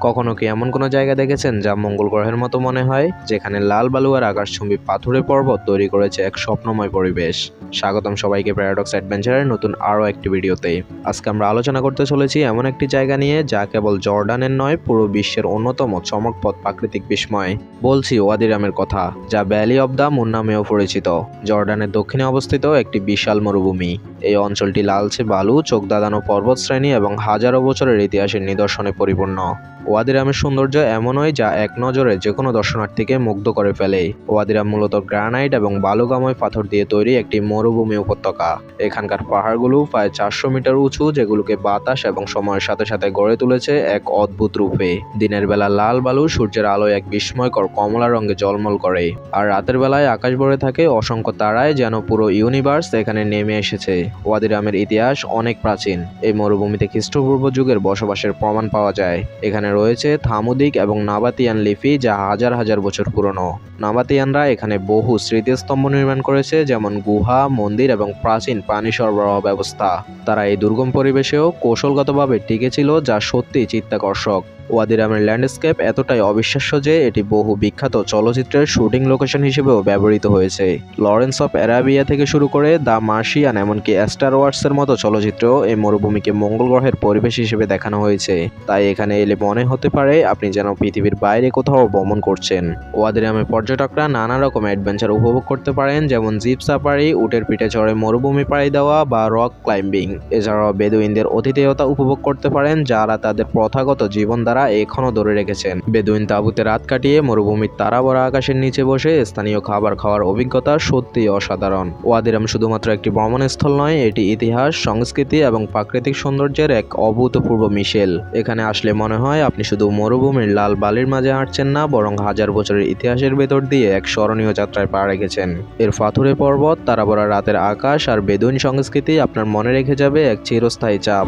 কখনো কি এমন কোনো জায়গা দেখেছেন যা মঙ্গল গ্রহের মতো মনে হয়? যেখানে লাল বালু আর আকাশচুম্বী পাথুরে পর্বত তৈরি করেছে এক স্বপ্নময় পরিবেশ। স্বাগতম সবাইকে প্যারাডক্স অ্যাডভেঞ্চারের নতুন আরও একটি ভিডিওতে। আজকে আমরা আলোচনা করতে চলেছি এমন একটি জায়গা নিয়ে যা কেবল জর্ডানের নয়, পুরো বিশ্বের অন্যতম চমকপথ প্রাকৃতিক বিস্ময়। বলছি ওয়াদিরামের কথা, যা ভ্যালি অব দ্য মুন নামেও পরিচিত। জর্ডানের দক্ষিণে অবস্থিত একটি বিশাল মরুভূমি। এই অঞ্চলটি লালচে বালু, চোখ দাদানো পর্বতশ্রেণী এবং হাজারো বছরের ইতিহাসের নিদর্শনে পরিপূর্ণ। ওয়াদিরামের সৌন্দর্য এমনই যা এক নজরে যে কোনো দর্শনার্থীকে মুগ্ধ করে ফেলে। ওয়াদিরাম মূলত গ্রানাইট এবং বালুকাময় পাথর দিয়ে তৈরি একটি মরুভূমি উপত্যকা। এখানকার পাহাড়গুলো প্রায় চারশো মিটার উঁচু, যেগুলোকে বাতাস এবং সময়ের সাথে সাথে গড়ে তুলেছে এক অদ্ভুত রূপে। দিনের বেলা লাল বালু সূর্যের আলোয় এক বিস্ময়কর কমলা রঙে জলমল করে, আর রাতের বেলায় আকাশ ভরে থাকে অসংখ্য তারায় যেন পুরো ইউনিভার্স এখানে নেমে এসেছে। ওয়াদিরামের ইতিহাস অনেক প্রাচীন। এই মরুভূমিতে খ্রিস্টপূর্ব যুগের বসবাসের প্রমাণ পাওয়া যায়। এখানে রয়েছে থামুদিক এবং নাবাতিয়ান লিপি যা হাজার হাজার বছর পুরনো। নাবাতিয়ানরা এখানে বহু স্মৃতিস্তম্ভ নির্মাণ করেছে, যেমন গুহা, মন্দির এবং প্রাচীন পানি সরবরাহ ব্যবস্থা। তারা এই দুর্গম পরিবেশেও কৌশলগতভাবে টিকেছিল যা সত্যি চিত্তাকর্ষক। ওয়াদিরামের ল্যান্ডস্কেপ এতটাই অবিশ্বাস্য যে এটি বহু বিখ্যাত চলচ্চিত্রের শুটিং লোকেশন হিসেবেও ব্যবহৃত হয়েছে। লরেন্স অফ অ্যারাবিয়া থেকে শুরু করে দ্য মার্শিয়ান এমনকি স্টার ওয়ার্সের মতো চলচ্চিত্রেও এই মরুভূমিকে মঙ্গল গ্রহের পরিবেশ হিসেবে দেখানো হয়েছে। তাই এখানে এলে মনে হতে পারে আপনি যেন পৃথিবীর বাইরে কোথাও ভ্রমণ করছেন। ওয়াদিরামে পর্যটকরা নানা রকম অ্যাডভেঞ্চার উপভোগ করতে পারেন, যেমন জিপ সাফারি, উটের পিঠে চড়ে মরুভূমি পাড়ি দেওয়া বা রক ক্লাইম্বিং। এছাড়াও বেদুইনদের অতিথেয়তা উপভোগ করতে পারেন, যারা তাদের প্রথাগত জীবন দ্বারা এখনও ধরে রেখেছেন। বেদুইন তাঁবুতে রাত কাটিয়ে মরুভূমির তারা ভরা আকাশের নিচে বসে স্থানীয় খাবার খাওয়ার অভিজ্ঞতা সত্যি অসাধারণ। ওয়াদিরাম শুধুমাত্র একটি ভ্রমণস্থল নয়, এটি ইতিহাস, সংস্কৃতি এবং প্রাকৃতিক সৌন্দর্যের এক অভূতপূর্ব মিশেল। এখানে আসলে মনে হয় আপনি শুধু মরুভূমির লাল বালির মাঝে হাঁটছেন না, বরং হাজার বছরের ইতিহাসের ভেতর দিয়ে এক স্মরণীয় যাত্রায় পা রেখেছেন। এর পাথুরে পর্বত তারাবরা রাতের আকাশ আর বেদুইন সংস্কৃতি আপনার মনে রেখে যাবে এক চিরস্থায়ী চাপ।